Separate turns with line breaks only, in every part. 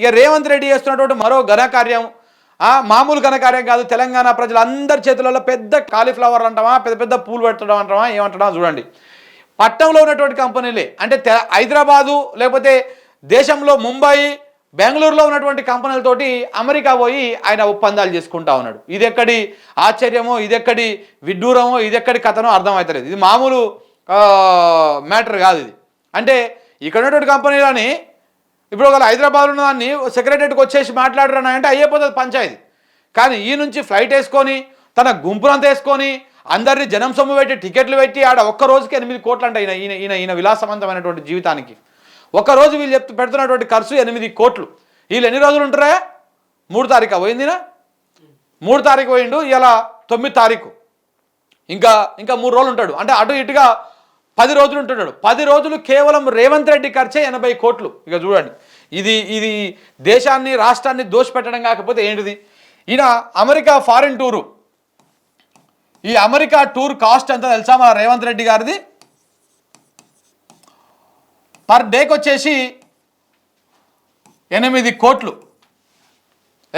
ఇక రేవంత్ రెడ్డి చేస్తున్నటువంటి మరో ఘనకార్యం ఆ మామూలు ఘనకార్యం కాదు తెలంగాణ ప్రజలందరి చేతులలో పెద్ద కాలీఫ్లవర్ అంటామా పెద్ద పెద్ద పూలు పెట్టడం అంటామా ఏమంటామా చూడండి. పట్టణంలో ఉన్నటువంటి కంపెనీలే అంటే హైదరాబాదు లేకపోతే దేశంలో ముంబై బెంగళూరులో ఉన్నటువంటి కంపెనీలతోటి అమెరికా పోయి ఆయన ఒప్పందాలు చేసుకుంటా ఉన్నాడు. ఇది ఎక్కడి ఆశ్చర్యమో ఇది ఎక్కడి విడ్డూరమో ఇది ఎక్కడి కథనో అర్థమవుతలేదు ఇది మామూలు మ్యాటర్ కాదు ఇది. అంటే ఇక్కడ ఉన్నటువంటి కంపెనీలని ఇప్పుడు ఒకవేళ హైదరాబాద్ ఉన్న దాన్ని సెక్రటరీకి వచ్చేసి మాట్లాడరా అంటే అయిపోతుంది పంచాయతీ. కానీ ఈ నుంచి ఫ్లైట్ వేసుకొని తన గుంపునంతా వేసుకొని అందరినీ జనం సొమ్ము పెట్టి టికెట్లు పెట్టి ఆడ ఒక్క రోజుకి ఎనిమిది కోట్లు అంట ఈయన ఈయన ఈయన ఈయన విలాసవంతమైనటువంటి జీవితానికి. ఒక్కరోజు రోజు వీళ్ళు చెప్తూ పెడుతున్నటువంటి ఖర్చు ఎనిమిది కోట్లు. వీళ్ళు ఎన్ని రోజులు ఉంటారా? మూడు తారీఖు పోయిందినా మూడు తారీఖు పోయిండు ఇలా తొమ్మిది తారీఖు. ఇంకా ఇంకా మూడు రోజులు ఉంటాడు. అంటే అటు ఇటుగా పది రోజులు ఉంటున్నాడు. పది రోజులు కేవలం రేవంత్ రెడ్డి ఖర్చే ఎనభై కోట్లు. ఇక చూడండి. ఇది ఇది దేశాన్ని రాష్ట్రాన్ని దోషపెట్టడం కాకపోతే ఏంటిది? ఈయన అమెరికా ఫారిన్ టూరు. ఈ అమెరికా టూర్ కాస్ట్ ఎంత తెలుసా మన రేవంత్ రెడ్డి గారిది? పర్ డేకి వచ్చేసి ఎనిమిది కోట్లు.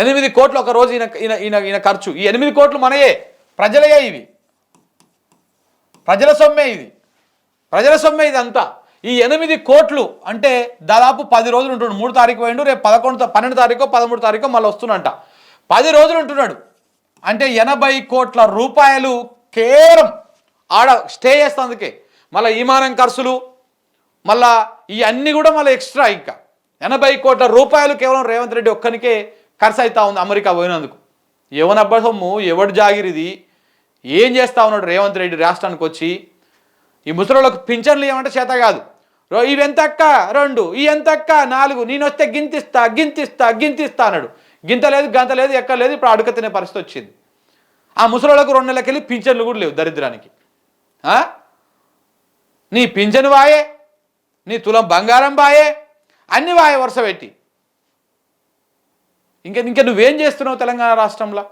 ఎనిమిది కోట్లు ఒక రోజు ఈయన ఈయన ఈయన ఈయన ఖర్చు. ఈ ఎనిమిది కోట్లు మనయే. ప్రజలయే ఇవి. ప్రజల సొమ్మే ఇది. ప్రజల సొమ్మే ఇది అంతా ఈ ఎనిమిది కోట్లు అంటే దాదాపు పది రోజులు ఉంటుండు మూడు తారీఖు పోయిండు రేపు పదకొండు పన్నెండు తారీఖు పదమూడు తారీఖు మళ్ళీ వస్తున్నంట పది రోజులు ఉంటున్నాడు. అంటే ఎనభై కోట్ల రూపాయలు కేవలం ఆడ స్టే చేస్తందుకే మళ్ళీ విమానం ఖర్చులు మళ్ళా ఈ అన్నీ కూడా మళ్ళీ ఎక్స్ట్రా ఇంకా. ఎనభై కోట్ల రూపాయలు కేవలం రేవంత్ రెడ్డి ఒక్కనికే ఖర్చు అవుతా ఉంది అమెరికా పోయినందుకు. ఎవనబ్బ సొమ్ము ఎవడు జాగిరిది? ఏం చేస్తా ఉన్నాడు రేవంత్ రెడ్డి రాష్ట్రానికి వచ్చి? ఈ ముసలోళ్ళకు పింఛన్లు ఏమంటే చేత కాదు. రో ఇవి ఎంత రెండు. ఈ ఎంత అక్క నాలుగు. నేను వస్తే గింతిస్తా గింతిస్తా గింతిస్తా అన్నాడు. గింత లేదు గంత లేదు ఎక్క లేదు ఇప్పుడు అడుక తినే పరిస్థితి వచ్చింది. ఆ ముసలోళ్ళకు రెండు నెలలకెళ్ళి పింఛన్లు కూడా లేవు దరిద్రానికి. నీ పింఛను వాయే నీ తులం బంగారం బాయే అన్ని వాయే వరుస పెట్టి. ఇంకా ఇంకా నువ్వేం చేస్తున్నావు తెలంగాణ రాష్ట్రంలో?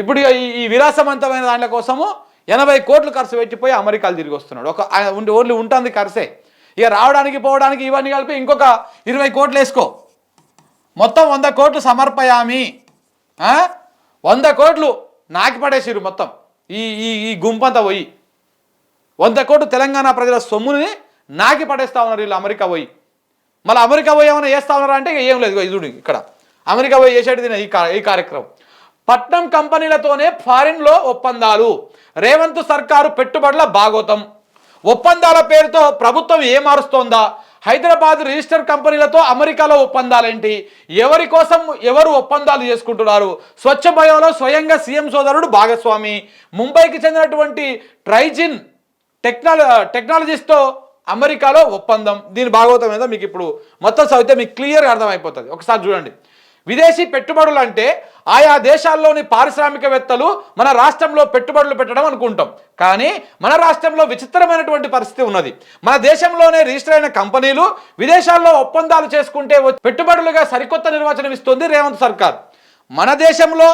ఇప్పుడు ఈ ఈ విలాసవంతమైన దాంట్ల కోసము ఎనభై కోట్లు ఖర్చు పెట్టిపోయి అమెరికాలు తిరిగి వస్తున్నాడు. ఒక ఉండి ఓన్లీ ఉంటుంది ఖర్చే. ఇక రావడానికి పోవడానికి ఇవన్నీ కలిపి ఇంకొక ఇరవై కోట్లు వేసుకో. మొత్తం వంద కోట్లు సమర్పయామి. వంద కోట్లు నాకి పడేసిరు మొత్తం. ఈ ఈ ఈ గుంపంతా పోయి. వంద కోట్లు తెలంగాణ ప్రజల సొమ్ముని నాకి పడేస్తా ఉన్నారు వీళ్ళు అమెరికా పోయి. మళ్ళీ అమెరికా పోయి ఏమైనా వేస్తా ఉన్నారా అంటే ఇక ఏం లేదు. ఇది ఇక్కడ. అమెరికా పోయి చేసేటిది ఈ కార్యక్రమం. పట్నం కంపెనీలతోనే ఫారిన్లో ఒప్పందాలు. రేవంత్ సర్కారు పెట్టుబడుల భాగోతం ఒప్పందాల పేరుతో ప్రభుత్వం ఏ మారుస్తోందా? హైదరాబాద్ రిజిస్టర్ కంపెనీలతో అమెరికాలో ఒప్పందాలేంటి? ఎవరి కోసం ఎవరు ఒప్పందాలు చేసుకుంటున్నారు? స్వచ్ఛ బయోలో స్వయంగా సీఎం సోదరుడు భాగస్వామి. ముంబైకి చెందినటువంటి ట్రైజిన్ టెక్నాల టెక్నాలజీస్తో అమెరికాలో ఒప్పందం. దీని భాగవతం మీద మీకు ఇప్పుడు మొత్తం చదివితే మీకు క్లియర్గా అర్థమైపోతుంది. ఒకసారి చూడండి. విదేశీ పెట్టుబడులు అంటే ఆయా దేశాల్లోని పారిశ్రామికవేత్తలు మన రాష్ట్రంలో పెట్టుబడులు పెట్టడం అనుకుంటాం. కానీ మన రాష్ట్రంలో విచిత్రమైనటువంటి పరిస్థితి ఉన్నది. మన దేశంలోనే రిజిస్టర్ అయిన కంపెనీలు విదేశాల్లో ఒప్పందాలు చేసుకుంటే పెట్టుబడులుగా సరికొత్త నిర్వచనం ఇస్తుంది రేవంత్ సర్కార్. మన దేశంలో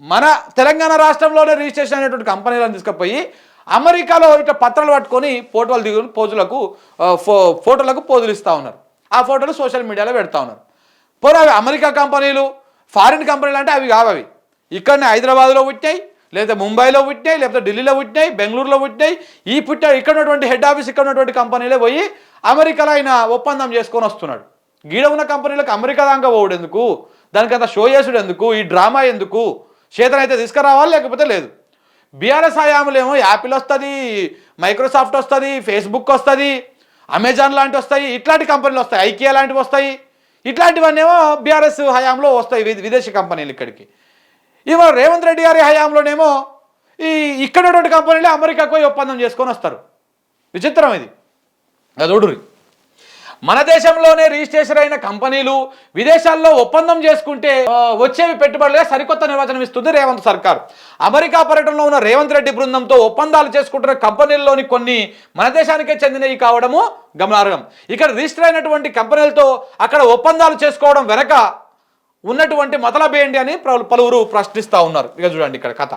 మన తెలంగాణ రాష్ట్రంలోనే రిజిస్ట్రేషన్ అయినటువంటి కంపెనీలను తీసుకుపోయి అమెరికాలో ఇట్లా పత్రాలు పట్టుకొని ఫోటోలు దిగు పోజులకు ఫో ఫోటోలకు పోజులు ఇస్తూ ఉన్నారు. ఆ ఫోటోలు సోషల్ మీడియాలో పెడతా ఉన్నారు. పోనీ అవి అమెరికా కంపెనీలు ఫారిన్ కంపెనీలు అంటే అవి కావు అవి. ఇక్కడనే హైదరాబాద్లో పుట్టినాయి లేకపోతే ముంబైలో పుట్టినాయి లేకపోతే ఢిల్లీలో పుట్టినాయి బెంగళూరులో పుట్టినాయి. ఈ పుట్ట ఇక్కడ ఉన్నటువంటి హెడ్ ఆఫీస్ ఇక్కడ ఉన్నటువంటి కంపెనీలే పోయి అమెరికాలో ఆయన ఒప్పందం చేసుకొని వస్తున్నాడు. గీడ ఉన్న కంపెనీలకు అమెరికా దాకా పోవడం ఎందుకు? దానికి షో చేసుడు ఎందుకు? ఈ డ్రామా ఎందుకు? చేతనైతే తీసుకురావాలి లేకపోతే లేదు. బీఆర్ఎస్ హయాంలో యాపిల్ వస్తుంది మైక్రోసాఫ్ట్ వస్తుంది ఫేస్బుక్ వస్తుంది అమెజాన్ లాంటివి వస్తాయి ఇట్లాంటి కంపెనీలు వస్తాయి ఐకియా లాంటివి వస్తాయి. ఇట్లాంటివన్నీ ఏమో బీఆర్ఎస్ హయాంలో వస్తాయి విదేశీ కంపెనీలు ఇక్కడికి. ఇవాళ రేవంత్ రెడ్డి గారి హయాంలోనేమో ఈ ఇక్కడ ఉన్నటువంటి కంపెనీలే అమెరికాకు పోయి ఒప్పందం చేసుకొని వస్తారు. విచిత్రం ఇది. అది మన దేశంలోనే రిజిస్ట్రేషన్ అయిన కంపెనీలు విదేశాల్లో ఒప్పందం చేసుకుంటే వచ్చేవి పెట్టుబడులుగా సరికొత్త నిర్వచనం ఇస్తుంది రేవంత్ సర్కార్. అమెరికా పర్యటనలో ఉన్న రేవంత్ రెడ్డి బృందంతో ఒప్పందాలు చేసుకుంటున్న కంపెనీల్లోని కొన్ని మన దేశానికే చెందినవి కావడము గమనార్హం. ఇక్కడ రిజిస్టర్ అయినటువంటి కంపెనీలతో అక్కడ ఒప్పందాలు చేసుకోవడం వెనక ఉన్నటువంటి మతలబేండి అని పలు- పలువురు ప్రశ్నిస్తూ ఉన్నారు. ఇక చూడండి ఇక్కడ కథ.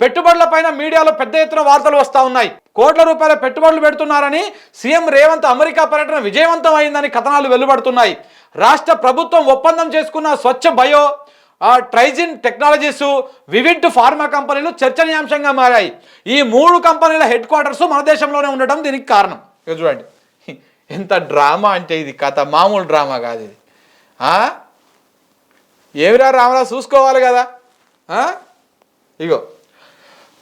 పెట్టుబడుల పైన మీడియాలో పెద్ద ఎత్తున వార్తలు వస్తూ ఉన్నాయి. కోట్ల రూపాయల పెట్టుబడులు పెడుతున్నారని సీఎం రేవంత్ అమెరికా పర్యటన విజయవంతం అయిందని కథనాలు వెలువడుతున్నాయి. రాష్ట్ర ప్రభుత్వం ఒప్పందం చేసుకున్న స్వచ్ఛ బయో ట్రైజిన్ టెక్నాలజీస్ వివిడ్ ఫార్మా కంపెనీలు చర్చనీయాంశంగా మారాయి. ఈ మూడు కంపెనీల హెడ్ క్వార్టర్స్ మన దేశంలోనే ఉండడం దీనికి కారణం. చూడండి. ఎంత డ్రామా అంటే ఇది కథ. మామూలు డ్రామా కాదు ఇది. ఏమిరా రామరా చూసుకోవాలి కదా? ఇగో.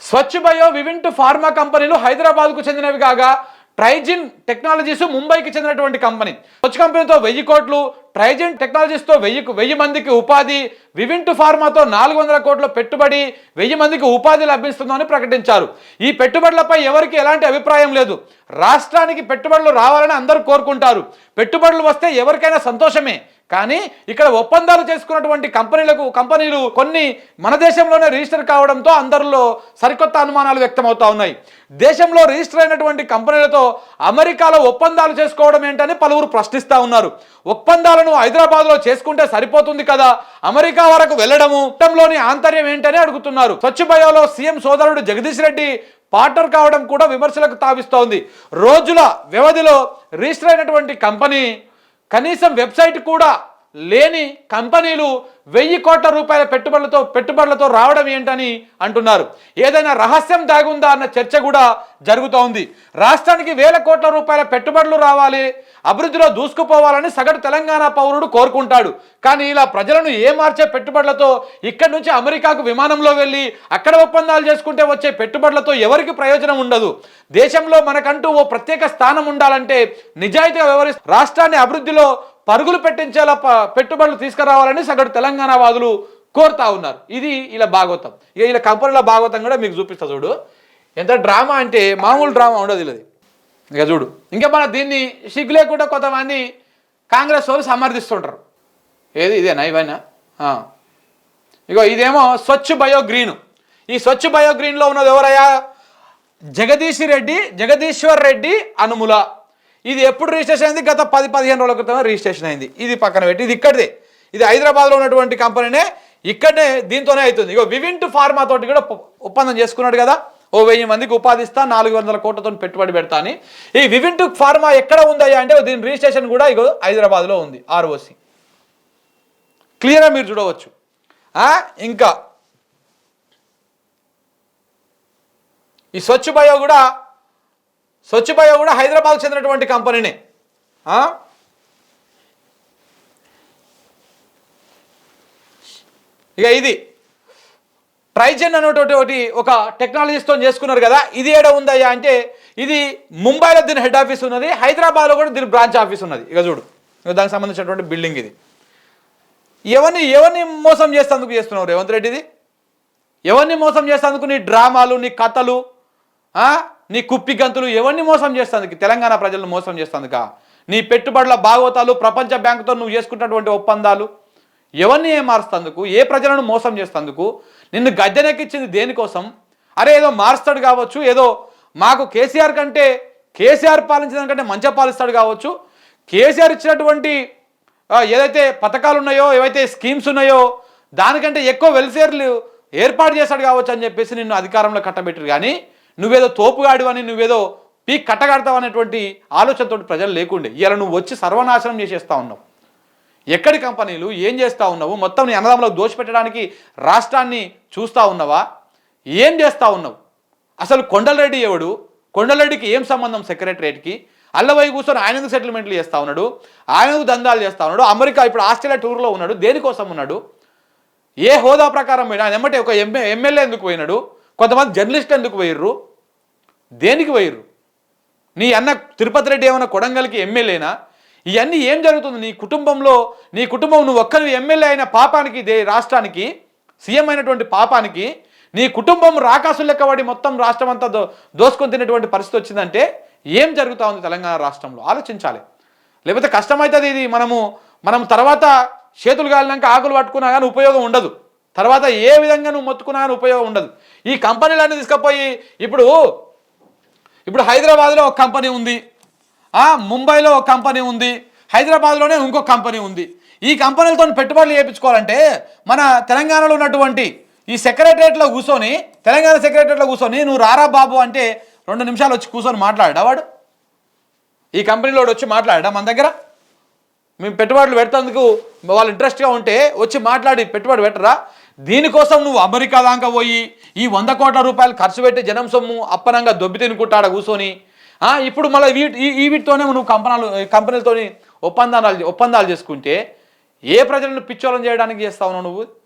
స్వచ్ఛ బయో వివింట్ ఫార్మా కంపెనీలు హైదరాబాద్కు చెందినవి కాగా ట్రైజిన్ టెక్నాలజీస్ ముంబైకి చెందినటువంటి కంపెనీ. స్వచ్ఛ కంపెనీతో వెయ్యి కోట్లు ట్రైజిన్ టెక్నాలజీస్తో వెయ్యి వెయ్యి మందికి ఉపాధి వివింట్ ఫార్మాతో నాలుగు వందల కోట్ల పెట్టుబడి వెయ్యి మందికి ఉపాధి లభిస్తుందని ప్రకటించారు. ఈ పెట్టుబడులపై ఎవరికి ఎలాంటి అభిప్రాయం లేదు. రాష్ట్రానికి పెట్టుబడులు రావాలని అందరూ కోరుకుంటారు. పెట్టుబడులు వస్తే ఎవరికైనా సంతోషమే. కానీ ఇక్కడ ఒప్పందాలు చేసుకున్నటువంటి కంపెనీలకు కంపెనీలు కొన్ని మన దేశంలోనే రిజిస్టర్ కావడంతో అందరిలో సరికొత్త అనుమానాలు వ్యక్తమవుతా ఉన్నాయి. దేశంలో రిజిస్టర్ అయినటువంటి కంపెనీలతో అమెరికాలో ఒప్పందాలు చేసుకోవడం ఏంటని పలువురు ప్రశ్నిస్తూ ఉన్నారు. ఒప్పందాలను హైదరాబాద్లో చేసుకుంటే సరిపోతుంది కదా? అమెరికా వరకు వెళ్ళడము లోని ఆంతర్యం ఏంటని అడుగుతున్నారు. స్వచ్ఛ బయోలో సీఎం సోదరుడు జగదీష్ రెడ్డి పార్ట్నర్ కావడం కూడా విమర్శలకు తావిస్తోంది. రోజుల వ్యవధిలో రిజిస్టర్ అయినటువంటి కంపెనీ కనీసం వెబ్సైట్ కూడా లేని కంపెనీలు వెయ్యి కోట్ల రూపాయల పెట్టుబడులతో పెట్టుబడులతో రావడం ఏంటని అంటున్నారు. ఏదైనా రహస్యం దాగుందా అన్న చర్చ కూడా జరుగుతోంది. రాష్ట్రానికి వేల కోట్ల రూపాయల పెట్టుబడులు రావాలి అభివృద్ధిలో దూసుకుపోవాలని సగటు తెలంగాణ పౌరుడు కోరుకుంటాడు. కానీ ఇలా ప్రజలను ఏమార్చే పెట్టుబడులతో ఇక్కడి నుంచి అమెరికాకు విమానంలో వెళ్ళి అక్కడ ఒప్పందాలు చేసుకుంటే వచ్చే పెట్టుబడులతో ఎవరికి ప్రయోజనం ఉండదు. దేశంలో మనకంటూ ఓ ప్రత్యేక స్థానం ఉండాలంటే నిజాయితీగా వ్యవహరి రాష్ట్రాన్ని అభివృద్ధిలో పరుగులు పెట్టించేలా ప- పెట్టుబడులు తీసుకురావాలని సగటు తెలంగాణ వాదులు కోరుతా ఉన్నారు. ఇది ఇలా భాగవతం ఇక ఇలా కంపెనీల భాగవతం కూడా మీకు చూపిస్తా చూడు. ఎంత డ్రామా అంటే మామూలు డ్రామా ఉండదు ఇది ఇంకా చూడు. ఇంకా మన దీన్ని సిగ్గు లేకుండా కొంతమంది కాంగ్రెస్ వాళ్ళు సమర్థిస్తుంటారు. ఏది ఇదేనా ఇవైనా? ఇగో ఇదేమో స్వచ్ఛ బయో గ్రీన్. ఈ స్వచ్ఛ బయో గ్రీన్లో ఉన్నది ఎవరయ్యా? జగదీష్ రెడ్డి జగదీశ్వర్ రెడ్డి అనుముల. ఇది ఎప్పుడు రిజిస్ట్రేషన్ అయింది? గత పది పదిహేను రోజుల క్రితం రిజిస్ట్రేషన్ అయింది. ఇది పక్కన పెట్టి ఇది ఇక్కడిదే. ఇది హైదరాబాద్లో ఉన్నటువంటి కంపెనీనే ఇక్కడనే దీంతోనే అవుతుంది. ఇగో వివింట్ ఫార్మా తోటి కూడా ఒప్పందం చేసుకున్నాడు కదా? ఓ వెయ్యి మందికి ఉపాధిస్తా నాలుగు వందల కోట్లతో పెట్టుబడి పెడతా అని. ఈ వివింట్ ఫార్మా ఎక్కడ ఉందయ్యా అంటే దీని రిజిస్ట్రేషన్ కూడా ఇగో హైదరాబాద్లో ఉంది ఆర్ఓసి. క్లియర్గా మీరు చూడవచ్చు. ఇంకా. ఈ స్వచ్ఛ బయో కూడా స్వచ్ఛబయో కూడా హైదరాబాద్ చెందినటువంటి కంపెనీనే. ఇక ఇది. ట్రైజెన్ అనేటువంటి ఒకటి ఒక టెక్నాలజీస్తో చేసుకున్నారు కదా ఇది ఏడ ఉందయ్యా అంటే ఇది ముంబైలో దీని హెడ్ ఆఫీస్ ఉన్నది హైదరాబాద్లో కూడా దీని బ్రాంచ్ ఆఫీస్ ఉన్నది. ఇక చూడు ఇక దానికి సంబంధించినటువంటి బిల్డింగ్ ఇది. ఎవరిని ఎవరిని మోసం చేస్తేందుకు చేస్తున్నావు రేవంత్ రెడ్డిది? ఎవరిని మోసం చేస్తేందుకు నీ డ్రామాలు నీ కథలు నీ కుప్పి గంతులు ఎవరిని మోసం చేస్తుంది? తెలంగాణ ప్రజలను మోసం చేస్తుందిక నీ పెట్టుబడుల భాగవతాలు ప్రపంచ బ్యాంకుతో నువ్వు చేసుకున్నటువంటి ఒప్పందాలు ఎవరిని ఏం మారుస్తందుకు ఏ ప్రజలను మోసం చేస్తందుకు? నిన్ను గద్దెనెక్కిచ్చింది దేనికోసం? అరే ఏదో మారుస్తాడు కావచ్చు ఏదో మాకు కేసీఆర్ కంటే కేసీఆర్ పాలించిన కంటే మంచిగా పాలిస్తాడు కావచ్చు. కేసీఆర్ ఇచ్చినటువంటి ఏదైతే పథకాలు ఉన్నాయో ఏవైతే స్కీమ్స్ ఉన్నాయో దానికంటే ఎక్కువ వెల్ఫేర్లు ఏర్పాటు చేశాడు కావచ్చు అని చెప్పేసి నిన్ను అధికారంలో కట్టబెట్టారు కానీ నువ్వేదో తోపుగాడు అని నువ్వేదో పీక్ కట్టగడతావు అనేటువంటి ఆలోచనతో ప్రజలు లేకుండే. ఇలా నువ్వు వచ్చి సర్వనాశనం చేసేస్తా ఉన్నావు. ఎక్కడి కంపెనీలు ఏం చేస్తా ఉన్నావు? మొత్తం నీ అన్నదమ్ములకు దోషపెట్టడానికి రాష్ట్రాన్ని చూస్తా ఉన్నావా? ఏం చేస్తా ఉన్నావు? అసలు కొండలరెడ్డి ఎవడు? కొండలరెడ్డికి ఏం సంబంధం సెక్రటరేట్కి? అల్లవై కూర్చొని ఆయన సెటిల్మెంట్లు చేస్తా ఉన్నాడు? ఆయన దందాలు చేస్తా ఉన్నాడు? అమెరికా ఇప్పుడు ఆస్ట్రేలియా టూర్లో ఉన్నాడు? దేనికోసం ఉన్నాడు? ఏ హోదా ప్రకారం పోయినా? ఆయన ఎమ్మటే ఒక ఎంఏ ఎమ్మెల్యే ఎందుకు పోయినాడు? కొంతమంది జర్నలిస్టులు ఎందుకు పోయిర్రు దేనికి పోయిర్రు నీ అన్న తిరుపతి రెడ్డి ఏమైనా కొడంగల్కి ఎమ్మెల్యేనా? ఇవన్నీ ఏం జరుగుతుంది? నీ కుటుంబంలో నీ కుటుంబం నువ్వు ఒక్కరు ఎమ్మెల్యే అయిన పాపానికి దే రాష్ట్రానికి సీఎం అయినటువంటి పాపానికి నీ కుటుంబం రాకాసు లెక్కవాడి మొత్తం రాష్ట్రం అంతా దో దోసుకొని తినేటువంటి పరిస్థితి వచ్చిందంటే ఏం జరుగుతూ ఉంది తెలంగాణ రాష్ట్రంలో? ఆలోచించాలి. లేకపోతే కష్టమవుతుంది ఇది. మనము మనం తర్వాత చేతులు కాలినాక ఆకులు పట్టుకున్నా కానీ ఉపయోగం ఉండదు. తర్వాత ఏ విధంగా నువ్వు మొత్తుకున్నా ఉపయోగం ఉండదు. ఈ కంపెనీలన్నీ తీసుకుపోయి ఇప్పుడు ఇప్పుడు హైదరాబాద్లో ఒక కంపెనీ ఉంది. ముంబైలో ఒక కంపెనీ ఉంది. హైదరాబాద్లోనే ఇంకో కంపెనీ ఉంది. ఈ కంపెనీలతో పెట్టుబడులు చేయించుకోవాలంటే మన తెలంగాణలో ఉన్నటువంటి ఈ సెక్రటరియట్లో కూర్చొని తెలంగాణ సెక్రటరియట్లో కూర్చొని నువ్వు రారా బాబు అంటే రెండు నిమిషాలు వచ్చి కూర్చొని మాట్లాడా వాడు? ఈ కంపెనీలో వచ్చి మాట్లాడా మన దగ్గర? మేము పెట్టుబడులు పెడతందుకు వాళ్ళు ఇంట్రెస్ట్గా ఉంటే వచ్చి మాట్లాడి పెట్టుబడి పెట్టరా? దీనికోసం నువ్వు అమెరికా దాకా పోయి ఈ వంద కోట్ల రూపాయలు ఖర్చు పెట్టి జనం సొమ్ము అప్పనంగా దొబ్బి తినుకుంటాడ కూర్చొని ఇప్పుడు మళ్ళీ వీటి ఈ- వీటితోనే నువ్వు కంపెనీలు కంపెనీలతోని ఒప్పందాలు ఒప్పందాలు చేసుకుంటే ఏ ప్రజలను పిచ్చోళం చేయడానికి చేస్తావు నువ్వు?